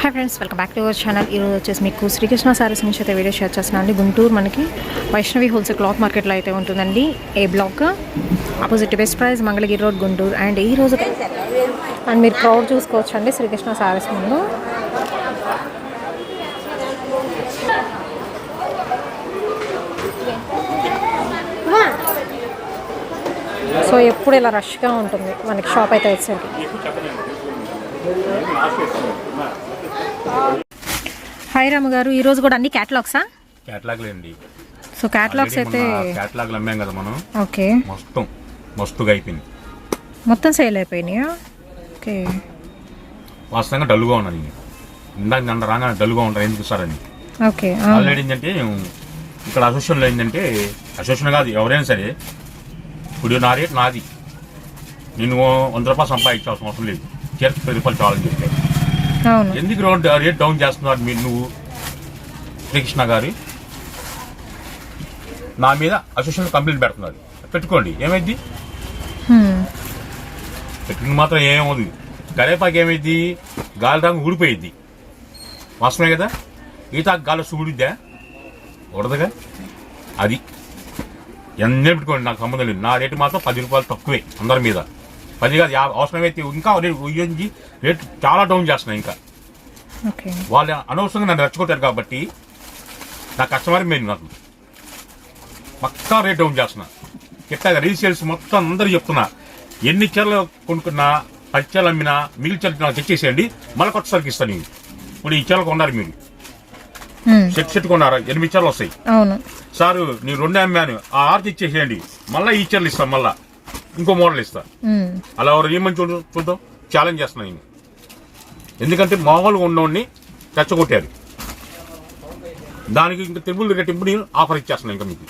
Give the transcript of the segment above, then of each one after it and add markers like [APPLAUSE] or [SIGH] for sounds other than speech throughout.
Hi friends welcome back to our channel ఈరోజు వచ్చేసి మీకు శ్రీకృష్ణ సారీస్ నుంచి అయితే వీడియో షేర్ చేస్తున్నాను గుంటూరు మనకి వైష్ణవి హోల్సేల్ క్లాత్ మార్కెట్లో అయితే ఉంటుందండి. A block opposite best price Mangalagiri road Guntur. And ఈ రోజు అండ్ మీరు క్రౌడ్ చూసుకోవచ్చు అండి శ్రీకృష్ణ సారీస్ ముందు. సో ఎప్పుడు ఇలా రష్గా ఉంటుంది. మనకి షాప్ అయితే వచ్చేసరికి హాయ్ రాము గారు ఈరోజు కూడా అన్ని క్యాటలాగ్సా? క్యాటలాగ్లు అండి సో క్యాటలాగ్స్ అయితే క్యాటలాగ్లు అమ్మాం కదా మనం. ఓకే. మొత్తం మస్తుగా అయిపోయింది మొత్తం సేల్ అయిపోయినాయా? ఓకే. వాస్తవంగా డల్గా ఉన్నాను నేను ఇందాక నన్ను రాగానే డల్గా ఉంటాను ఎందుకు సారని ఓకే ఆల్రెడీ ఏంటంటే ఇక్కడ అసోసియేషన్లో ఏంటంటే అసోసియేషన్ కాదు ఎవరైనా సరే ఇప్పుడు నా రేట్ నాది. నేను వంద రూపాయలు సంపాదించాల్సిన అవసరం లేదు. చేతికి పది రూపాయలు చాలని చెప్పాను ఎందుకు రోడ్ రేట్ డౌన్ చేస్తున్నారు మీరు నువ్వు? శ్రీకృష్ణ గారు? నా మీద అసోసియేషన్ కంప్లైంట్ పెడుతున్నారు. పెట్టుకోండి. ఏమైంది. పెట్టుకుని మాత్రం ఏమవుతుంది కరేపాకు ఏమైంది? గాలి రంగు ఊడిపోయిద్ది వాస్తవమే కదా? ఈత గాలి ఊడిద్దా? ఉడదుగా అది. ఎన్నే పెట్టుకోండి. నాకు సంబంధం లేదు. నా రేటు మాత్రం పది రూపాయలు తక్కువే అందరి మీద. పది కాదు యాభై అవసరమైతే ఇంకా రేటు ఉయ్యించి రేటు చాలా డౌన్ చేస్తున్నాయి ఇంకా. వాళ్ళు అనవసరంగా నన్ను రెచ్చగొట్టారు కాబట్టి నా కస్టమర్ మెయిన్ నాకు. పక్కా రేట్ డౌన్ చేస్తున్నా. ఇట్లాగా రీసేల్స్ మొత్తం అందరూ చెప్తున్నా. ఎన్ని చీరలు కొనుక్కున్నా పది చీరలు అమ్మినా మిగిలిన చీరలు నాకు తెచ్చేసేయండి. మళ్ళీ కొత్త సరికి ఇస్తాను నేను. ఇప్పుడు ఈ చీరలు కొన్నారు మీరు. సెట్ సెట్ కొన్నారు. ఎనిమిది చీరలు వస్తాయి. సారు నేను రెండే అమ్మాను. ఆ ఆరు తెచ్చేసేయండి. మళ్ళీ ఈ చీరలు ఇస్తాను మళ్ళా. ఇంకో మోడల్ ఇస్తా. అలా ఎవరు ఏమని చూడు చూద్దాం. ఛాలెంజ్ చేస్తున్నా నేను. ఎందుకంటే మామూలుగా ఉన్నోడిని రెచ్చగొట్టారు. దానికి ఇంకా తెగులు రెట్టింపు నేను ఆఫర్ ఇచ్చేస్తున్నాను ఇంకా మీకు.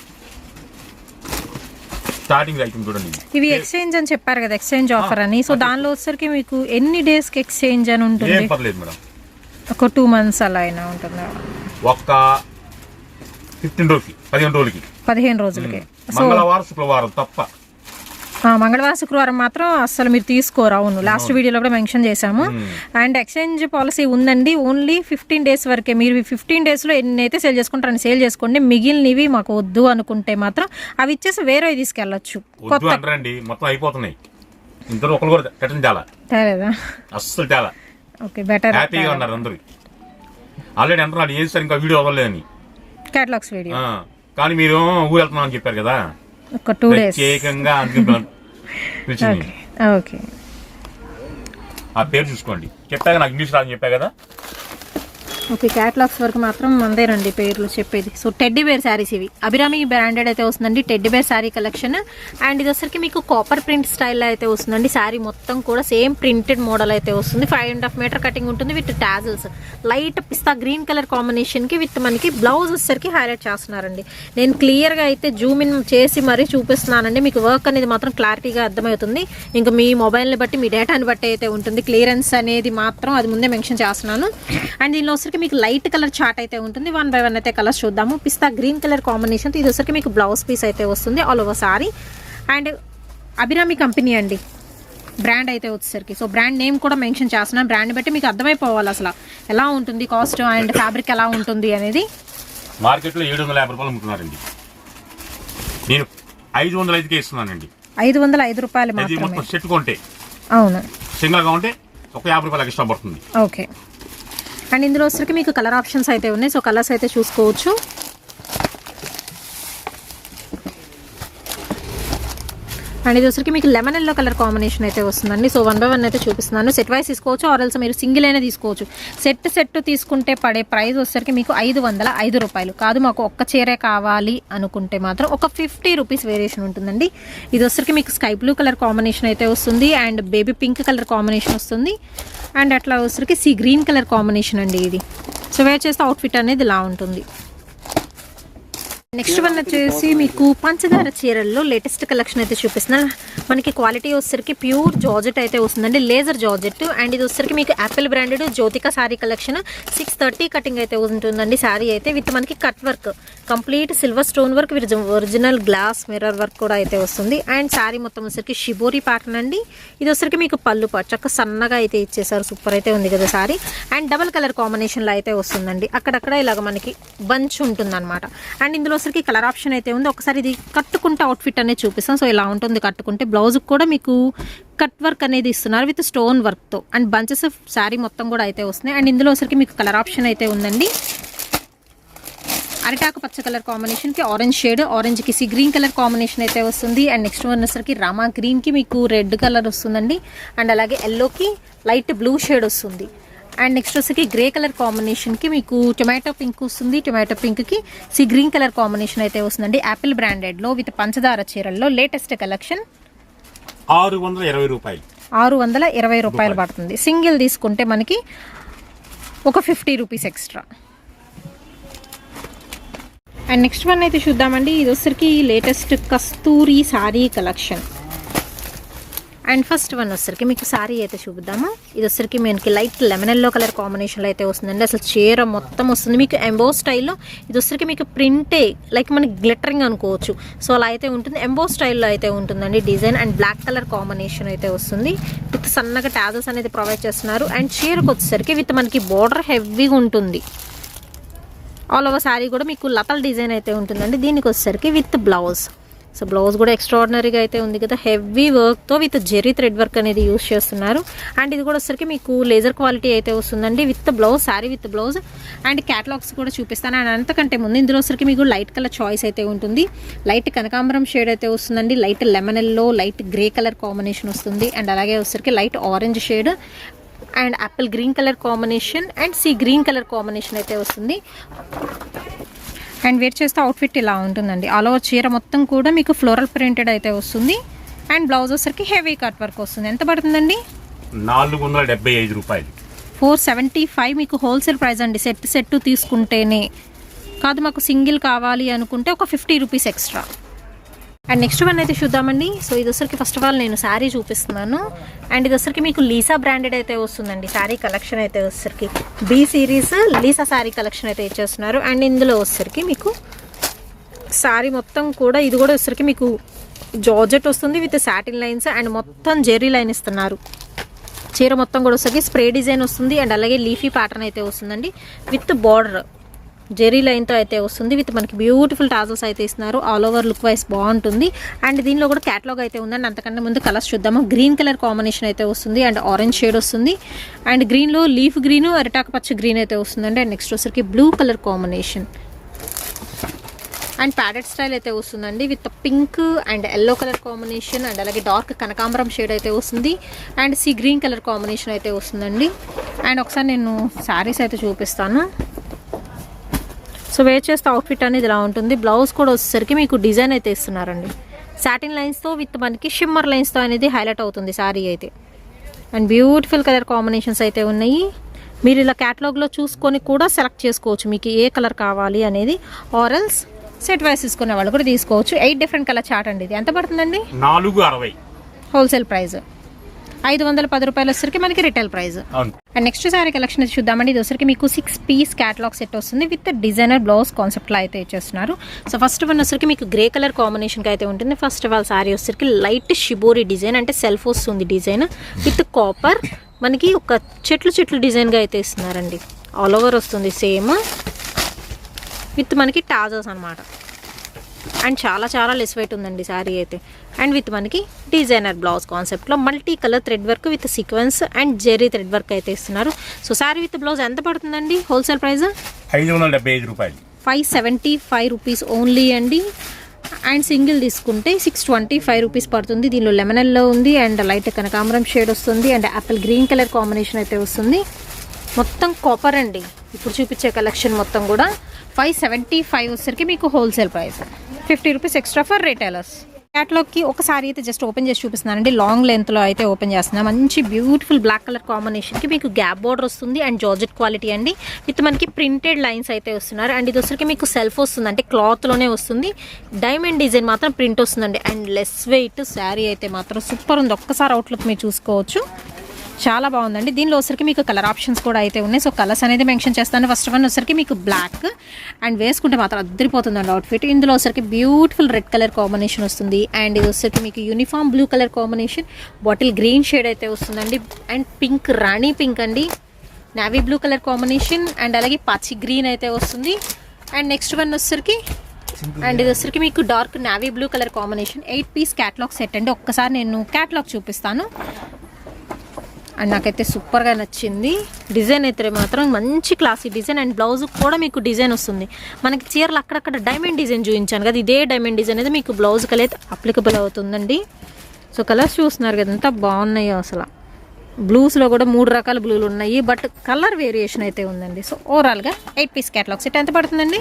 స్టార్టింగ్ ఐటమ్ చూడండి. ఇవి ఎక్స్చేంజ్ అని చెప్పారు కదా ఎక్స్చేంజ్ ఆఫర్ అని. సో దానిలో వచ్చేసరికి మీకు ఎన్ని డేస్కి ఎక్స్చేంజ్ అని ఏం ఉంటుంది పర్లేదు మేడం. ఒక టూ మంత్స్ అలా అయినా ఉంటుందా. ఒక్క ఫిఫ్టీన్ రోజులకి పదిహేను రోజులకి. పదిహేను రోజులకి. మంగళవారం శుక్రవారం తప్ప. మంగళవారం శుక్రవారం మాత్రం అస్సలు మీరు తీసుకోరు. అవును. లాస్ట్ వీడియోలో కూడా మెన్షన్ చేశాము. అండ్ ఎక్స్చేంజ్ పాలసీ ఉందండి. ఓన్లీ ఫిఫ్టీన్ డేస్ వరకే. మీరు ఫిఫ్టీన్ డేస్లో ఎన్ని అయితే సేల్ చేసుకుంటారని సేల్ చేసుకోండి. మిగిలినవి మాకు వద్దు అనుకుంటే మాత్రం అవి ఇచ్చేసి వేరే తీసుకెళ్ళచ్చు. మొత్తం అయిపోతున్నాయి. ఇంతలో ఒకరు కూడా కట్టం చాలా తేలేదా? అస్సలు చాలా ఓకే బెటర్ హ్యాపీగా ఉన్నారు అందరూ. ఆల్రెడీ అంటున్నాడు ఏది సార్ ఇంకా వీడియో అవ్వలేదని. Catalogues video. ఆ, కానీ మీరు ఊరు వెళ్తున్నాం అని చెప్పారు కదా. ఒక టూ డేస్ ప్రత్యేకంగా ఓకే [LAUGHS] ఆ పేరు చూసుకోండి. చెప్పాక నాకు ఇంగ్లీష్ రాదని చెప్పా కదా? ఓకే క్యాటలాగ్స్ వరకు మాత్రం అందేనండి పేర్లు చెప్పేది. సో టెడ్డీ బేర్ శారీస్ ఇవి. అభిరామి బ్రాండెడ్ అయితే వస్తుందండి. Teddy bear sari collection and ఇది వచ్చరికి మీకు కాపర్ ప్రింట్ స్టైల్లో అయితే వస్తుందండి. శారీ మొత్తం కూడా సేమ్ ప్రింటెడ్ మోడల్ అయితే వస్తుంది. Five and half metre cutting ఉంటుంది with tassels light pista green colour కాంబినేషన్కి విత్ మనకి బ్లౌజ్ వచ్చరికి హైలైట్ చేస్తున్నారండి. నేను క్లియర్గా అయితే జూమ్ ఇన్ చేసి మరీ చూపిస్తున్నానండి. మీకు వర్క్ అనేది మాత్రం క్లారిటీగా అర్థమవుతుంది. ఇంకా మీ మొబైల్ని బట్టి మీ డేటాని బట్టి అయితే ఉంటుంది. క్లియరెన్స్ అనేది మాత్రం అది ముందే మెన్షన్ చేస్తున్నాను. అండ్ దీనిలో వచ్చరికి మీకు లైట్ కలర్ చార్ట్ అయితే ఉంటుంది. వన్ బై వన్ అయితే కలర్స్ చూద్దాము. పిస్తా గ్రీన్ కలర్ కాంబినేషన్ ఇది వచ్చరికి మీకు బ్లౌజ్ పీస్ అయితే వస్తుంది. All over sari and Abhirami company అండి. బ్రాండ్ అయితే వచ్చేసరికి. సో బ్రాండ్ నేమ్ కూడా మెన్షన్ చేస్తున్నాను బ్రాండ్ బట్టి మీకు అర్థమైపోవాలి అసలు. ఎలా ఉంటుంది కాస్ట్ అండ్ ఫ్యాబ్రిక్ ఎలా ఉంటుంది అనేది. మార్కెట్లో ఏడు వందల యాభై రూపాయలు అమ్ముతున్నారండి. నేను ఐదు వందల ఐదుకే ఇస్తున్నానండి. ఐదు వందల ఐదు రూపాయలు మాత్రమే. సెట్ కొంటే. అవును. సింగిల్గా ఉంటే ఒక యాభై రూపాయలు ఎక్స్ట్రా పడుతుంది. ఓకే అండ్ ఇందులో వచ్చరికి మీకు కలర్ ఆప్షన్స్ అయితే ఉన్నాయి. సో కలర్స్ అయితే చూసుకోవచ్చు. అండ్ ఇది వచ్చరికి మీకు లెమన్ ఎల్లో కలర్ కాంబినేషన్ అయితే వస్తుందండి. సో వన్ బై వన్ అయితే చూపిస్తున్నాను. సెట్ వైస్ తీసుకోవచ్చు ఆరల్స్ మీరు సింగిల్ అయినా తీసుకోవచ్చు. సెట్ సెట్ తీసుకుంటే పడే ప్రైస్ వచ్చరికి మీకు ఐదు వందల ఐదు రూపాయలు. కాదు మాకు ఒక్క చీరే కావాలి అనుకుంటే మాత్రం ఒక ఫిఫ్టీ రూపీస్ వేరియేషన్ ఉంటుందండి. ఇది వచ్చరికి మీకు స్కై బ్లూ కలర్ కాంబినేషన్ అయితే వస్తుంది and baby pink colour combination వస్తుంది అండ్ అట్లా వచ్చరికి సీ గ్రీన్ కలర్ కాంబినేషన్ అండి ఇది. సో వేర్ చేస్తే అవుట్ఫిట్ అనేది ఇలా ఉంటుంది. నెక్స్ట్ వన్ వచ్చేసి మీకు పంచదార చీరల్లో లేటెస్ట్ కలెక్షన్ అయితే చూపిస్తున్నాను మనకి క్వాలిటీ వచ్చేసరికి ప్యూర్ జార్జెట్ అయితే వస్తుందండి. లేజర్ జార్జెట్ అండ్ ఇది వచ్చేసరికి మీకు Apple branded Jyothika sari collection six thirty cutting అయితే ఉంటుందండి. సారీ అయితే విత్ మనకి cut work complete silver stone work original glass mirror work కూడా అయితే వస్తుంది. అండ్ సారీ మొత్తం వచ్చేసరికి షిబోరి ప్యాటర్న్ అండి. ఇది వచ్చేసరికి మీకు పళ్ళు పాటు చక్క సన్నగా అయితే ఇచ్చేసారు. సూపర్ అయితే ఉంది కదా సారీ అండ్ డబల్ కలర్ కాంబినేషన్లో అయితే వస్తుందండి. అక్కడక్కడ ఇలాగ మనకి బంచ్ ఉంటుందన్నమాట. అండ్ ఇందులో వచ్చరికి కలర్ ఆప్షన్ అయితే ఉంది. ఒకసారి ఇది కట్టుకుంటే అవుట్ఫిట్ అనేది చూపిస్తాం. సో ఇలా ఉంటుంది కట్టుకుంటే బ్లౌజ్ కూడా మీకు కట్ వర్క్ అనేది ఇస్తున్నారు విత్ స్టోన్ వర్క్తో అండ్ బంచెస్ శారీ మొత్తం కూడా అయితే వస్తున్నాయి. అండ్ ఇందులో వచ్చరికి మీకు కలర్ ఆప్షన్ అయితే ఉందండి. అరిటాకు పచ్చ కలర్ కాంబినేషన్కి ఆరెంజ్ షేడ్ ఆరెంజ్కి సి గ్రీన్ కలర్ కాంబినేషన్ అయితే వస్తుంది. అండ్ నెక్స్ట్ వన్ వచ్చరికి రామా గ్రీన్కి మీకు రెడ్ కలర్ వస్తుందండి. అండ్ అలాగే ఎల్లోకి లైట్ బ్లూ షేడ్ వస్తుంది. అండ్ నెక్స్ట్ వచ్చరికి గ్రే కలర్ కాంబినేషన్కి మీకు టొమాటో పింక్ వస్తుంది. టొమాటో పింక్కి సి గ్రీన్ కలర్ కాంబినేషన్ అయితే వస్తుందండి. యాపిల్ బ్రాండెడ్లో విత్ పంచదార చీరల్లో లేటెస్ట్ కలెక్షన్ ఆరు వందల ఇరవై రూపాయలు. ఆరు వందల ఇరవై రూపాయలు. పడుతుంది. సింగిల్ తీసుకుంటే మనకి ఒక fifty rupees extra and next one అయితే చూద్దామండి. ఇది వచ్చరికి latest Kasturi sari collection and first one వచ్చరికి మీకు సారీ అయితే చూపిద్దాము. ఇది వచ్చరికి మనకి లైట్ లెమన్ ఎల్లో కలర్ కాంబినేషన్లో అయితే వస్తుందండి. అసలు చీర మొత్తం వస్తుంది. మీకు ఎంబో స్టైల్లో ఇది వచ్చరికి మీకు ప్రింటే లైక్ మనకి గ్లిటరింగ్ అనుకోవచ్చు. సో అలా అయితే ఉంటుంది. ఎంబో స్టైల్లో అయితే ఉంటుందండి design and black colour combination అయితే వస్తుంది. విత్ సన్నగా ట్యాజెస్ అనేది ప్రొవైడ్ చేస్తున్నారు. అండ్ చీరకు వచ్చేసరికి విత్ మనకి బోర్డర్ హెవీగా ఉంటుంది. ఆల్ ఓవర్ శారీ కూడా మీకు లతల డిజైన్ అయితే ఉంటుందండి. దీనికి వచ్చేసరికి విత్ బ్లౌజ్ సో బ్లౌజ్ కూడా ఎక్స్ట్రాడినరీగా అయితే ఉంది కదా. హెవీ వర్క్తో విత్ జెర్రీ థ్రెడ్ వర్క్ అనేది యూస్ చేస్తున్నారు. అండ్ ఇది కూడా వచ్చరికి మీకు లేజర్ క్వాలిటీ అయితే వస్తుందండి. With blouse sari with blouse and catalogues కూడా చూపిస్తాను. అండ్ అంతకంటే ముందు ఇందులో వచ్చరికి మీకు లైట్ కలర్ చాయిస్ అయితే ఉంటుంది. లైట్ కనకాంబరం షేడ్ అయితే వస్తుందండి. Light lemon yellow light grey colour combination వస్తుంది. అండ్ అలాగే వచ్చరికి light orange shade and apple green colour combination and sea green colour combination అయితే వస్తుంది. అండ్ వేర్ చేస్తే అవుట్ఫిట్ ఇలా ఉంటుందండి. ఓవర్ చీర మొత్తం కూడా మీకు ఫ్లోరల్ ప్రింటెడ్ అయితే వస్తుంది. అండ్ బ్లౌజ్ వచ్చరికి హెవీ కట్ వర్క్ వస్తుంది. ఎంత పడుతుందండి? నాలుగు వందల డెబ్బై ఐదు రూపాయలు. ఫోర్ సెవెంటీ ఫైవ్ మీకు హోల్సేల్ ప్రైస్ అండి. సెట్ సెట్ తీసుకుంటేనే. కాదు మాకు సింగిల్ కావాలి అనుకుంటే ఒక fifty rupees extra and next one అయితే చూద్దామండి. సో ఇది వచ్చరికి ఫస్ట్ ఆఫ్ ఆల్ నేను శారీ చూపిస్తున్నాను. అండ్ ఇది వచ్చరికి మీకు లీసా బ్రాండెడ్ అయితే వస్తుందండి. శారీ కలెక్షన్ అయితే వచ్చరికి B series Lisa sari collection అయితే ఇచ్చేస్తున్నారు. అండ్ ఇందులో వచ్చరికి మీకు శారీ మొత్తం కూడా ఇది కూడా వచ్చరికి మీకు జార్జెట్ వస్తుంది విత్ సాటిన్ లైన్స్ అండ్ మొత్తం జెర్రీ లైన్ ఇస్తున్నారు. చీర మొత్తం కూడా వచ్చరికి స్ప్రే డిజైన్ వస్తుంది. అండ్ అలాగే లీఫీ ప్యాటర్న్ అయితే వస్తుందండి. విత్ బార్డర్ జెరీ లైన్తో అయితే వస్తుంది. విత్ మనకి బ్యూటిఫుల్ టాజల్స్ అయితే ఇస్తున్నారు. ఆల్ ఓవర్ లుక్ వైస్ బాగుంటుంది. అండ్ దీనిలో కూడా క్యాటలాగ్ అయితే ఉందండి. అంతకంటే ముందు కలర్స్ చూద్దాము. గ్రీన్ కలర్ కాంబినేషన్ అయితే వస్తుంది. అండ్ ఆరెంజ్ షేడ్ వస్తుంది. అండ్ గ్రీన్లో లీఫ్ గ్రీన్ అరిటాక పచ్చ గ్రీన్ అయితే వస్తుందండి. అండ్ నెక్స్ట్ వచ్చరికి blue colour combination and padded style అయితే వస్తుందండి. With pink and yellow colour combination and అలాగే డార్క్ కనకాంబరం షేడ్ అయితే వస్తుంది. And sea green colour combination అయితే వస్తుందండి. అండ్ ఒకసారి నేను శారీస్ అయితే చూపిస్తాను. సో వేర్ చేస్తే అవుట్ఫిట్ అనేది ఇలా ఉంటుంది. బ్లౌజ్ కూడా వచ్చేసరికి మీకు డిజైన్ అయితే ఇస్తున్నారండి. సాటిన్ లైన్స్తో విత్ మనకి షిమ్మర్ లైన్స్తో అనేది హైలైట్ అవుతుంది శారీ అయితే. అండ్ బ్యూటిఫుల్ కలర్ కాంబినేషన్స్ అయితే ఉన్నాయి. మీరు ఇలా క్యాటలాగ్లో చూసుకొని కూడా సెలెక్ట్ చేసుకోవచ్చు. మీకు ఏ కలర్ కావాలి అనేది. ఆరల్స్ సెట్ వైస్ తీసుకునే వాళ్ళు కూడా తీసుకోవచ్చు. ఎయిట్ డిఫరెంట్ కలర్ చార్ట్ అండి ఇది. ఎంత పడుతుందండి? నాలుగు అరవై. హోల్సేల్ ప్రైస్ ఐదు వందల పది రూపాయలు వచ్చరికి మనకి retail price and next sari collection అయితే చూద్దామండి. ఇది వచ్చరికి మీకు సిక్స్ పీస్ క్యాటలాగ్ సెట్ వస్తుంది. విత్ డిజైనర్ బ్లౌజ్ కాన్సెప్ట్లో అయితే ఇచ్చేస్తున్నారు. సో ఫస్ట్ వన్ వచ్చరికి మీకు గ్రే కలర్ కాంబినేషన్కి అయితే ఉంటుంది. ఫస్ట్ ఆఫ్ ఆల్ సారీ వచ్చరికి లైట్ షిబోరి డిజైన్ అంటే సెల్ఫ్ వస్తుంది డిజైన్ విత్ కాపర్ మనకి ఒక చెట్లు చెట్లు డిజైన్గా అయితే ఇస్తున్నారండి. ఆల్ ఓవర్ వస్తుంది సేమ్ విత్ మనకి టాజర్స్ అనమాట అండ్ చాలా చాలా లెస్ వెయిట్ ఉందండి శారీ అయితే. అండ్ విత్ మనకి డిజైనర్ బ్లౌజ్ కాన్సెప్ట్లో multi colour thread work with sequence and zari thread work అయితే ఇస్తున్నారు. సో శారీ విత్ బ్లౌజ్ ఎంత పడుతుందండి హోల్సేల్ ప్రైస్? ఐదు వందల డెబ్బై ఐదు రూపాయలు. Five seventy five rupees only అండి. అండ్ సింగిల్ తీసుకుంటే సిక్స్ ట్వంటీ ఫైవ్ రూపీస్ పడుతుంది. దీనిలో లెమన్ ఎల్లో ఉంది అండ్ లైట్ కనకాంబరం షేడ్ వస్తుంది and apple green colour combination అయితే వస్తుంది. మొత్తం కాపర్ అండి. ఇప్పుడు చూపించే కలెక్షన్ మొత్తం కూడా. ఫైవ్ సెవెంటీ ఫైవ్ వచ్చరికి మీకు wholesale price fifty rupees extra for retailers క్యాట్లాగ్కి ఒకసారి అయితే జస్ట్ ఓపెన్ చేసి చూపిస్తున్నానండి. లాంగ్ లెంత్లో అయితే ఓపెన్ చేస్తున్నా. మంచి బ్యూటిఫుల్ బ్లాక్ కలర్ కాంబినేషన్కి మీకు గ్యాప్ బోర్డర్ వస్తుంది అండ్ జార్జెట్ క్వాలిటీ అండి. విత్ మనకి ప్రింటెడ్ లైన్స్ అయితే వస్తున్నారు. అండ్ ఇది వచ్చరికి మీకు సెల్ఫ్ వస్తుంది. అంటే క్లాత్లోనే వస్తుంది. డైమండ్ డిజైన్ మాత్రం ప్రింట్ వస్తుందండి. అండ్ లెస్ వెయిట్ శారీ అయితే మాత్రం సూపర్ ఉంది. ఒక్కసారి అవుట్లుక్ మీరు చూసుకోవచ్చు. చాలా బాగుందండి. దీనిలో వచ్చరికి మీకు కలర్ ఆప్షన్స్ కూడా అయితే ఉన్నాయి. సో కలర్స్ అనేది మెన్షన్ చేస్తాను. ఫస్ట్ వన్ వచ్చరికి మీకు బ్లాక్ అండ్ వేసుకుంటే మాత్రం అద్దరిపోతుందండి అవుట్ఫిట్. ఇందులో వచ్చరికి బ్యూటిఫుల్ రెడ్ కలర్ కాంబినేషన్ వస్తుంది. అండ్ ఇది వచ్చరికి మీకు uniform blue colour combination. Bottle green shade అయితే వస్తుందండి. అండ్ పింక్ రాణి పింక్ అండి. Navy blue colour combination and అలాగే పచ్చి గ్రీన్ అయితే వస్తుంది. అండ్ నెక్స్ట్ వన్ వచ్చరికి అండ్ ఇది వచ్చరికి మీకు dark navy blue colour combination. Eight piece catalogue set అండి. ఒక్కసారి నేను క్యాట్లాగ్ చూపిస్తాను. అండ్ నాకైతే సూపర్గా నచ్చింది. డిజైన్ అయితే మాత్రం మంచి క్లాసీ డిజైన్ అండ్ బ్లౌజ్ కూడా మీకు డిజైన్ వస్తుంది. మనకి చీరలు అక్కడక్కడ డైమండ్ డిజైన్ చూపించాను కదా ఇదే డైమండ్ డిజైన్ అయితే మీకు బ్లౌజ్ అయితే అప్లికబుల్ అవుతుందండి. సో కలర్స్ చూస్తున్నారు కదా ఎంత బాగున్నాయో అసలు. బ్లూస్లో కూడా మూడు రకాల బ్లూలు ఉన్నాయి బట్ కలర్ వేరియేషన్ అయితే ఉందండి. సో ఓవరాల్గా ఎయిట్ పీస్ క్యాటలాగ్ సెట్ ఎంత పడుతుందండి?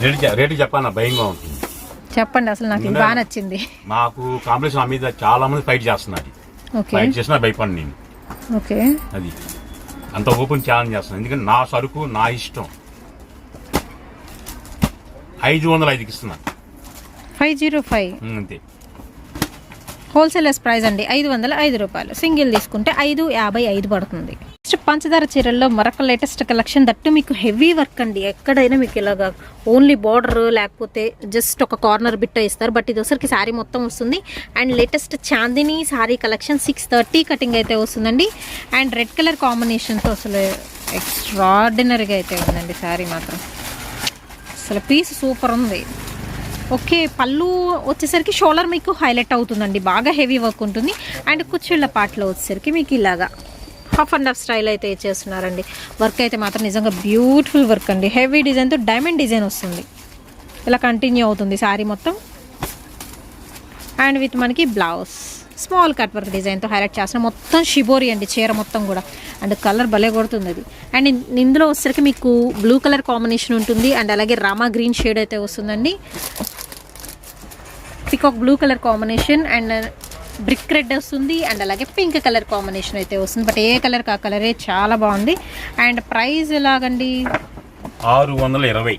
రేటు చె- భయంగా ఉంటుంది చెప్పండి అసలు నాకు ఇది బాగా నచ్చింది. మాకు కాంపిటీషన్ నా మీద చాలా మంది ఫైట్ చేస్తున్నారు. ఓకే. ఫైట్ చేసినా భయపడి నేను. ఓకే. అది. అంత ఓపెన్ ఛాలెంజ్ చేస్తున్నాను ఎందుకంటే నా సరుకు నా ఇష్టం. ఐదు వందల ఐదుకి ఇస్తున్నా. Five zero five. అంతే. హోల్సేలర్స్ ప్రైస్ అండి. ఐదు వందల ఐదు రూపాయలు. సింగిల్ తీసుకుంటే ఐదు యాభై ఐదు పడుతుంది. నెక్స్ట్ పంచదార చీరల్లో మరొక లేటెస్ట్ కలెక్షన్ దట్టు మీకు హెవీ వర్క్ అండి. ఎక్కడైనా మీకు ఇలాగా ఓన్లీ బార్డర్ లేకపోతే జస్ట్ ఒక కార్నర్ బిట్ట ఇస్తారు. బట్ ఇది ఒకసారికి శారీ మొత్తం వస్తుంది. And latest Chandini sari collection six thirty cutting అయితే వస్తుందండి. అండ్ రెడ్ కలర్ కాంబినేషన్తో అసలు ఎక్స్ట్రాడినరీగా అయితే ఉందండి శారీ మాత్రం. అసలు పీస్ సూపర్ ఉంది. ఓకే పళ్ళు వచ్చేసరికి షోల్డర్ మీకు హైలైట్ అవుతుందండి. బాగా హెవీ వర్క్ ఉంటుంది. అండ్ కుచ్చిళ్ళ పాటలో వచ్చేసరికి మీకు ఇలాగా హాఫ్ అండ్ హాఫ్ స్టైల్ అయితే చేస్తున్నారండి. వర్క్ అయితే మాత్రం నిజంగా బ్యూటిఫుల్ వర్క్ అండి. హెవీ డిజైన్తో డైమండ్ డిజైన్ వస్తుంది. ఇలా కంటిన్యూ అవుతుంది శారీ మొత్తం. అండ్ విత్ మనకి బ్లౌజ్. స్మాల్ కట్ వర్క్ డిజైన్తో హైలైట్ చేసిన మొత్తం షిబోరి అండి చీర మొత్తం కూడా. అండ్ కలర్ భలే కొడుతుంది అది. అండ్ ఇందులో వచ్చేసరికి మీకు బ్లూ కలర్ కాంబినేషన్ ఉంటుంది. అండ్ అలాగే రామా గ్రీన్ షేడ్ అయితే వస్తుందండి. Peacock blue colour combination and brick red వస్తుంది అండ్ అలాగే పింక్ కలర్ కాంబినేషన్ అయితే వస్తుంది. బట్ ఏ కలర్ ఆ కలరే చాలా బాగుంది. అండ్ ప్రైస్ ఎలాగండి? ఆరు వందల ఇరవై.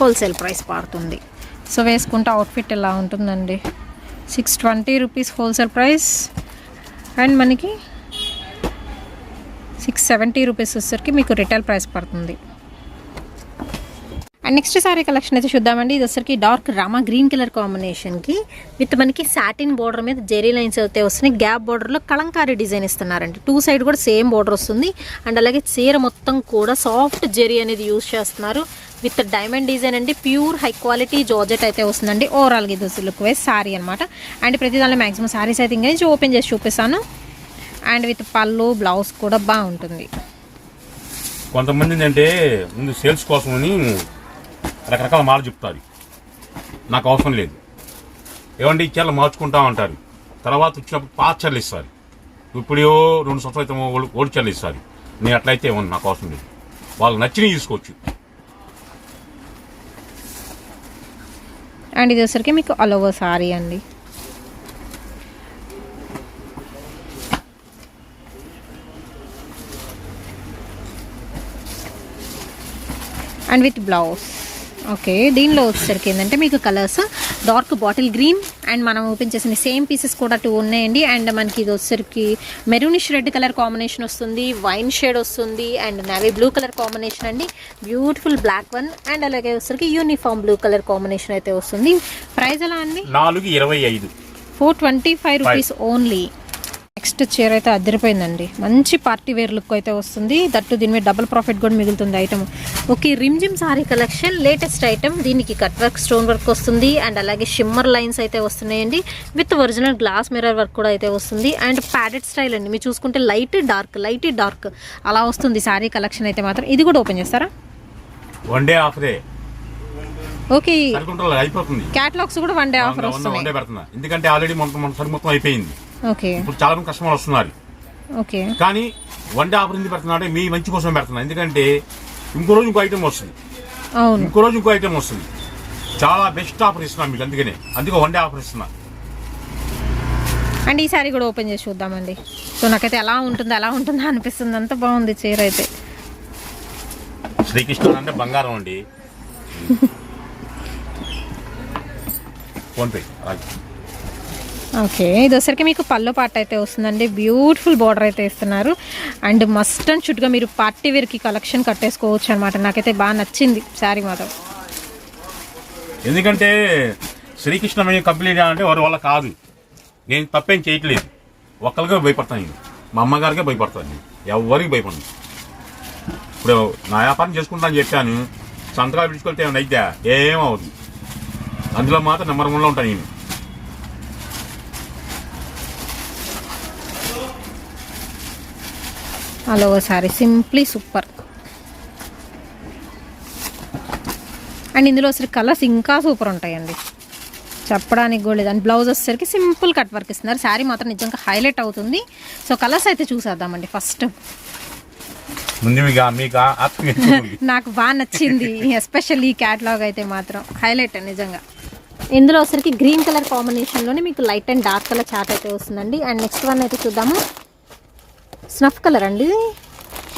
హోల్సేల్ ప్రైస్ పడుతుంది. సో వేసుకుంటే అవుట్ఫిట్ ఎలా ఉంటుందండి? Six twenty rupees wholesale price. And మనకి సిక్స్ సెవెంటీ రూపీస్ వచ్చేసరికి మీకు రిటైల్ ప్రైస్ పడుతుంది. అండ్ నెక్స్ట్ సారీ కలెక్షన్ అయితే చూద్దామండి. ఇది వచ్చరికి డార్క్ రామా గ్రీన్ కలర్ కాంబినేషన్కి విత్ మనకి సాటిన్ బోర్డర్ మీద జెరీ లైన్స్ అయితే వస్తున్నాయి. గ్యాప్ బోర్డర్లో కలంకారీ డిజైన్ ఇస్తున్నారండి. టూ సైడ్ కూడా సేమ్ బోర్డర్ వస్తుంది. అండ్ అలాగే చీర మొత్తం కూడా సాఫ్ట్ జెరీ అనేది యూజ్ చేస్తున్నారు. విత్ డైమండ్ డిజైన్ అండి. ప్యూర్ హై క్వాలిటీ జార్జెట్ అయితే వస్తుందండి. ఓవరాల్గా ఇది లుక్ వైజ్ సారీ అనమాట అండ్ ప్రతి దానిలో మ్యాక్సిమం సారీస్ అయితే ఇంకా ఓపెన్ చేసి చూపిస్తాను. అండ్ విత్ పళ్ళు బ్లౌజ్ కూడా బాగుంటుంది. కొంతమంది ఏంటంటే ముందు సేల్స్ కోసమని రకరకాల మాటలు చెప్తారు నాకు అవసరం లేదు. ఏమండి ఇచ్చేలా మార్చుకుంటా ఉంటారు తర్వాత వచ్చినప్పుడు పాత చర్లు ఇస్తారు. ఇప్పుడు రెండు సంవత్సరాల క్రితం ఓడి ఓల్డ్ ఇస్తారు. నేను అట్లయితే ఏమన్నా నాకు అవసరం లేదు. వాళ్ళు నచ్చినవి తీసుకోవచ్చు. అండ్ ఇది వచ్చరికి మీకు అలోవర్ సారీ అండి. And with blouse. ఓకే దీనిలో వచ్చేసరికి ఏంటంటే మీకు colours dark bottle green and మనం ఓపెన్ చేసిన సేమ్ పీసెస్ కూడా టూ ఉన్నాయండి. అండ్ మనకి ఇది వచ్చేసరికి మెరూనిష్ రెడ్ కలర్ కాంబినేషన్ వస్తుంది వైన్ షేడ్ వస్తుంది and navy blue colour combination అండి. బ్యూటిఫుల్ బ్లాక్ వన్ అండ్ అలాగే వచ్చేసరికి యూనిఫామ్ బ్లూ కలర్ కాంబినేషన్ అయితే వస్తుంది. ప్రైస్ ఎలా అండి? నాలుగు ఇరవై ఐదు. Four twenty five rupees only next చీర అయితే అదిరిపోయిందండి మంచి పార్టీ వేర్ లుక్ అయితే వస్తుంది. దట్టు దీని మీద డబుల్ ప్రాఫిట్ కూడా మిగులుతుంది item. Okay Rimjhim sari collection latest item. దీనికి కట్ వర్క్ స్టోన్ వర్క్ వస్తుంది. అండ్ అలాగే షిమ్మర్ లైన్స్ అయితే వస్తున్నాయండి. With original glass mirror work కూడా అయితే వస్తుంది. అండ్ ప్యాడెడ్ స్టైల్ అండి. మీరు చూసుకుంటే లైట్ డార్క్ లైట్ డార్క్ అలా వస్తుంది సారీ కలెక్షన్ అయితే మాత్రం. ఇది కూడా ఓపెన్ చేస్తారా? వన్ డే ఆఫరే ఓకే. సరికుంటారు అయిపోతుంది. క్యాటలాగ్స్ కూడా వన్ డే ఆఫర్ డే పెడుతున్నా. ఎందుకంటే ఆల్రెడీ మొత్తం అయిపోయింది. ఓకే. ఇప్పుడు చాలా మంది కస్టమర్లు వస్తున్నారు. ఓకే. కానీ వన్ డే ఆఫర్ ఎందుకు పెడుతున్నా అంటే మీ మంచి కోసం పెడుతున్నా ఎందుకంటే ఇంకో రోజు ఇంకో ఐటమ్ వస్తుంది. అవును. ఇంకో రోజు ఇంకో ఐటమ్ వస్తుంది. చాలా బెస్ట్ ఆఫర్ ఇస్తున్నాను మీకు అందుకనే. అందుకే వన్ డే ఆఫర్ ఇస్తున్నా అండ్ ఈ సారీ కూడా ఓపెన్ చేసి చూద్దామండి. సో నాకైతే ఎలా ఉంటుంది ఎలా ఉంటుందో అనిపిస్తుంది. అంత బాగుంది చీర అయితే. శ్రీకృష్ణుడు అంటే బంగారం అండి. [LAUGHS] ఫోన్పే అలాగే ఓకే ఇది వచ్చరికి మీకు పళ్ళు పాట అయితే వస్తుందండి. బ్యూటిఫుల్ బార్డర్ అయితే ఇస్తున్నారు అండ్ మస్ట్ అండ్ షుడ్గా మీరు పార్టీ వేర్కి కలెక్షన్ కట్టేసుకోవచ్చు అనమాట నాకైతే బాగా నచ్చింది శారీ మాత్రం. ఎందుకంటే శ్రీకృష్ణ మేము కంప్లీట్ అంటే వారి వల్ల కాదు. నేను తప్పేం చేయట్లేదు. ఒక్కరికే భయపడతాను నేను. మా అమ్మగారికే భయపడతాను నేను. ఎవరికి భయపడను. ఇప్పుడు నా వ్యాపారం చేసుకుంటాను చెప్పాను. సంతకాలు పిలుచుకెళ్తే ఏమైనా అయితే ఏమవుతుంది అందులో మాత్రం నెంబర్ వన్లో ఉంటాను నేను. అలా శారీ సింప్లీ సూపర్. అండ్ ఇందులో వచ్చరికి కలర్స్ ఇంకా సూపర్ ఉంటాయండి. చెప్పడానికి కూడా లేదు. అండ్ బ్లౌజ్ వచ్చేసరికి సింపుల్ కట్ వర్క్ ఇస్తున్నారు. శారీ మాత్రం నిజంగా హైలైట్ అవుతుంది. సో కలర్స్ అయితే చూసేద్దామండి ఫస్ట్. నాకు బాగా నచ్చింది. ఎస్పెషల్లీ క్యాట్లాగ్ అయితే మాత్రం. హైలైట్ నిజంగా. ఇందులో వచ్చరికి గ్రీన్ కలర్ కాంబినేషన్లోనే మీకు light and dark colour chat అయితే వస్తుందండి. అండ్ నెక్స్ట్ వన్ అయితే చూద్దాము. స్నఫ్ కలర్ అండి.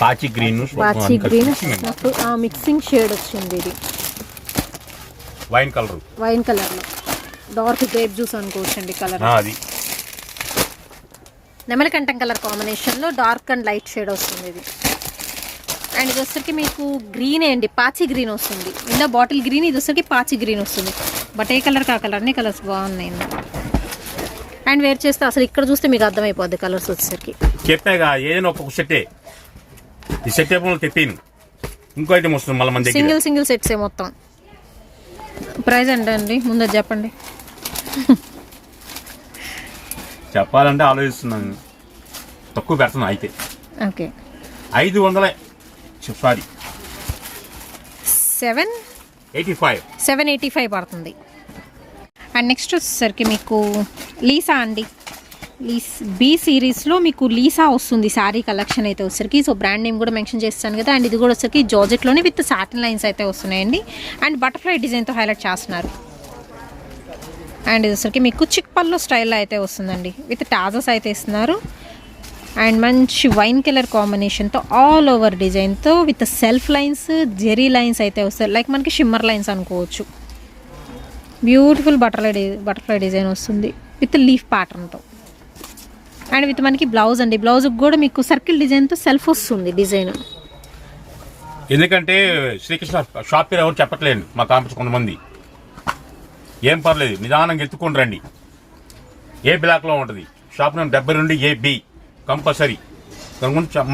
పాచి గ్రీన్ పాచి గ్రీన్ స్నఫ్ మిక్సింగ్ షేడ్ వచ్చింది ఇది. వైన్ కలర్ వైన్ కలర్లో డార్క్ గ్రేప్ జ్యూస్ అనుకోవచ్చండి కలర్ అది. నెమలికంఠం కలర్ కాంబినేషన్లో డార్క్ అండ్ లైట్ షేడ్ వస్తుంది ఇది. అండ్ ఇది వచ్చరికి మీకు గ్రీన్ అండి పాచి గ్రీన్ వస్తుంది. ఇందులో బాటిల్ గ్రీన్ ఇది వచ్చరికి పాచి గ్రీన్ వస్తుంది. బట్ ఏ కలర్ కా కలర్ అన్ని కలర్స్ బాగున్నాయి అండ్ వేర్ చేస్తే అసలు ఇక్కడ చూస్తే మీకు అర్థమైపోద్ది కలర్స్ వచ్చేసరికి. చెప్పాగా ఏదైనా ఒక్కొక్క సెట్టే ఈ సెట్ తెప్పాను. ఇంకో ఐటమ్ వస్తుంది మళ్ళీ మన సింగిల్ సింగిల్ సెట్సే మొత్తం. ప్రైస్ ఎంత అండి ముందు చెప్పండి. చెప్పాలంటే ఆలోచిస్తున్నాను. తక్కువ పెడుతున్నా అయితే. ఓకే. ఐదు వందల sorry seven? Eighty five. Seven eighty five పడుతుంది. అండ్ నెక్స్ట్ వచ్చేసరికి మీకు లీసా అండి. లీస్ బీ సిరీస్లో మీకు లీసా వస్తుంది శారీ కలెక్షన్ అయితే వచ్చరికి సో బ్రాండ్ నేమ్ కూడా మెన్షన్ చేస్తాను కదా. అండ్ ఇది కూడా వచ్చరికి జార్జెట్లోనే విత్ సాటిన్ లైన్స్ అయితే వస్తున్నాయండి. అండ్ బటర్ఫ్లై డిజైన్తో హైలైట్ చేస్తున్నారు. అండ్ ఇది వచ్చరికి మీకు చిక్ పల్లో స్టైల్లో అయితే వస్తుందండి. విత్ టాజస్ అయితే ఇస్తున్నారు. అండ్ మంచి వైన్ కలర్ కాంబినేషన్తో ఆల్ ఓవర్ డిజైన్తో with self lines zari lines అయితే వస్తాయి. లైక్ మనకి షిమ్మర్ లైన్స్ అనుకోవచ్చు. బ్యూటిఫుల్ బటర్ఫ్లై బటర్ఫ్లై డిజైన్ వస్తుంది విత్ లీఫ్ ప్యాటర్న్తో అండ్ విత్ మనకి బ్లౌజ్ అండి. బ్లౌజ్కి కూడా మీకు సర్కిల్ డిజైన్తో సెల్ఫ్ వస్తుంది డిజైన్. ఎందుకంటే శ్రీకృష్ణ షాప్ పేరు ఎవరు చెప్పట్లేదు మా కాంపస్ కొంతమంది. ఏం పర్లేదు నిదానంగా ఎత్తుకొని రండి. ఏ బ్లాక్లో ఉంటుంది? షాప్ నెంబర్ డెబ్బై రెండు ఏ బి కంపల్సరీ.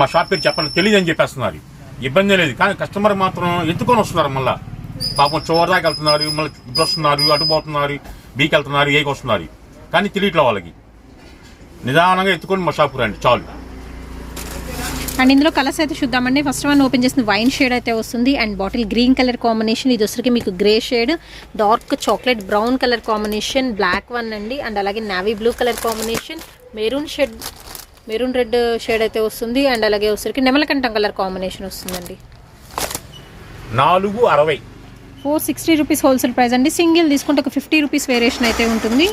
మా షాప్ పేరు చెప్పాలి తెలియదు అని చెప్పేస్తున్నారు. ఇబ్బంది లేదు కానీ కస్టమర్ మాత్రం ఎత్తుకొని వస్తున్నారు మళ్ళీ. పాపం చివరిదాకా వెళ్తున్నారు మళ్ళీ ఇటు వస్తున్నారు అటు పోతున్నారు బీకి వెళ్తున్నారు ఏకి వస్తున్నారు. కానీ తెలియట్లే వాళ్ళకి. నిదానంగా ఎత్తుకొని మా షాప్కి రండి చాలు. అండ్ ఇందులో కలర్స్ అయితే చూద్దామండి. ఫస్ట్ వన్ ఓపెన్ చేసిన వైన్ షేడ్ అయితే వస్తుంది. And bottle green colour combination. ఇది వచ్చరికి మీకు grey shade dark chocolate brown colour combination black one అండి. అండ్ అలాగే navy blue colour combination maroon shade maroon red shade అయితే వస్తుంది. అండ్ అలాగే వచ్చరికి నెమలకంఠం కలర్ కాంబినేషన్ వస్తుందండి. నాలుగు అరవై. Four sixty rupees wholesale price అండి. సింగిల్ తీసుకుంటే ఒక ఫిఫ్టీ రూపీస్ వేరియేషన్ అయితే ఉంటుంది.